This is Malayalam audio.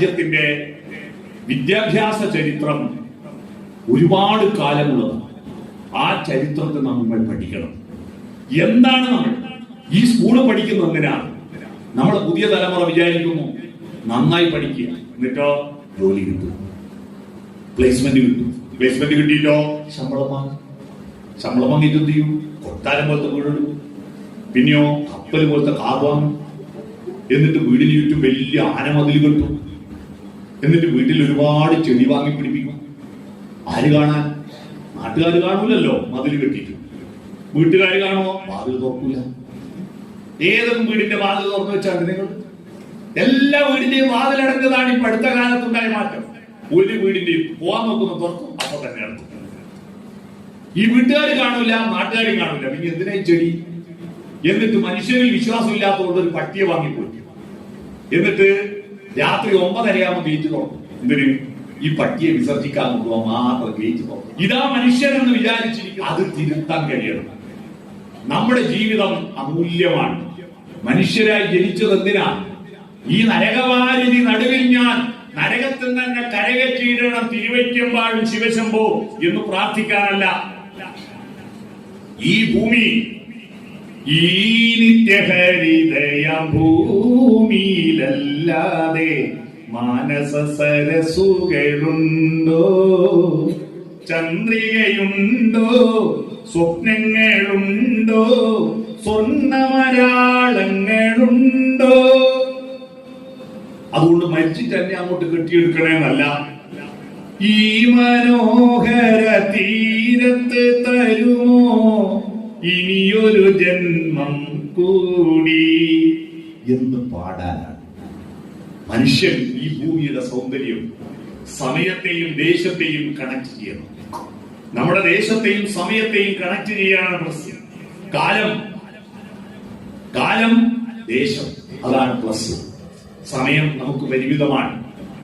രാജ്യത്തിന്റെ വിദ്യാഭ്യാസ ചരിത്രം ഒരുപാട് കാലമുള്ളത്. ആ ചരിത്രത്തെ നമ്മൾ പഠിക്കണം. എന്താണ് നമ്മൾ? ഈ സ്കൂൾ പഠിക്കുന്നത് എന്തിനാണ് നമ്മൾ പുതിയ തലമുറ വിചാരിക്കുന്നു നന്നായി പഠിക്കുക. എന്നിട്ടോ? ജോലി കിട്ടും. പ്ലേസ്മെന്റ് കിട്ടും. പ്ലേസ്മെന്റ് കിട്ടിയില്ലോ ശമ്പളം വാങ്ങും. ശമ്പളം വാങ്ങിയിട്ട് എന്ത് ചെയ്യും? കൊട്ടാരം പോലത്തെ വീടും പിന്നെയോ കപ്പൽ പോലത്തെ കാർ വാങ്ങും. എന്നിട്ട് വീടിന് ചുറ്റും വലിയ ആനമതിൽ കെട്ടും എന്നിട്ട് വീട്ടിൽ ഒരുപാട് ചെടി വാങ്ങി പിടിപ്പിക്കും. ആര് കാണാൻ? നാട്ടുകാർ കാണൂലല്ലോ മതിൽ കെട്ടിയിട്ട്. വീട്ടുകാർ കാണുമോ വാതിൽ തുറക്കൂല. ഏതൊക്കെ വീടിന്റെ വാതിൽ തുറന്നു വെച്ചാൽ നിങ്ങൾ എല്ലാ വീടിന്റെയും വാതിലടഞ്ഞതാണ് ഇപ്പൊ അടുത്ത കാലത്തുണ്ടായ മാറ്റം. ഒരു വീടിന്റെയും പോവാൻ നോക്കുന്ന തുറക്കും അപ്പൊ തന്നെ ഈ വീട്ടുകാർ കാണൂല നാട്ടുകാരും കാണൂല. പിന്നെ എന്തിനാ ചെടി? എന്നിട്ട് മനുഷ്യരിൽ വിശ്വാസമില്ലാത്തതുകൊണ്ട് ഒരു പട്ടിയെ വാങ്ങിപ്പോയി എന്നിട്ട് രാത്രി ഒമ്പതരയാകുമ്പോൾ ഗേറ്റ് തുറക്കും. എന്തിന്? ഈ പട്ടിയെ വിസർജിക്കാൻ കൊണ്ടുപോകാൻ മാത്രം ഗേറ്റ് തുറക്കും. ഇതാ മനുഷ്യനെന്ന് വിചാരിച്ചിരിക്കും അത് തിരുത്താൻ കഴിയണം. നമ്മുടെ ജീവിതം അമൂല്യമാണ്. മനുഷ്യരായി ജനിച്ചത് എന്തിനാ? ഈ നരകവാരിധി നടുവിൽ ഞാൻ നരകത്തിൽ തന്നെ കരകറ്റിയിടണം തിരുവയ്ക്കുമ്പാടും ശിവശമ്പോ എന്ന് പ്രാർത്ഥിക്കാനല്ല. ഈ ഭൂമി ഈ നിത്യഹരിതയ ഭൂമിയിലല്ലാതെ മാനസ സരസുകളുണ്ടോ? ചന്ദ്രികയുണ്ടോ? സ്വപ്നങ്ങളുണ്ടോ? സ്വർണമരാളങ്ങളുണ്ടോ അതുകൊണ്ട് മരിച്ചിട്ട് തന്നെ അങ്ങോട്ട് കെട്ടിയെടുക്കണേന്നല്ല. ഈ മനോഹര തീരത്ത് തരുമോ? ഇനിയൊരു ജന്മം കൂടി. എന്ന് പാടാനാണ്. മനുഷ്യൻ ഈ ഭൂമിയുടെ സൗന്ദര്യം സമയത്തെയും ദേശത്തെയും കണക്ട് ചെയ്യണം. നമ്മുടെ ദേശത്തെയും സമയത്തെയും കണക്ട് ചെയ്യാനാണ് പ്രശ്നം കാലം. കാലം ദേശം. അതാണ് പ്ലസ് സമയം നമുക്ക് പരിമിതമാണ്.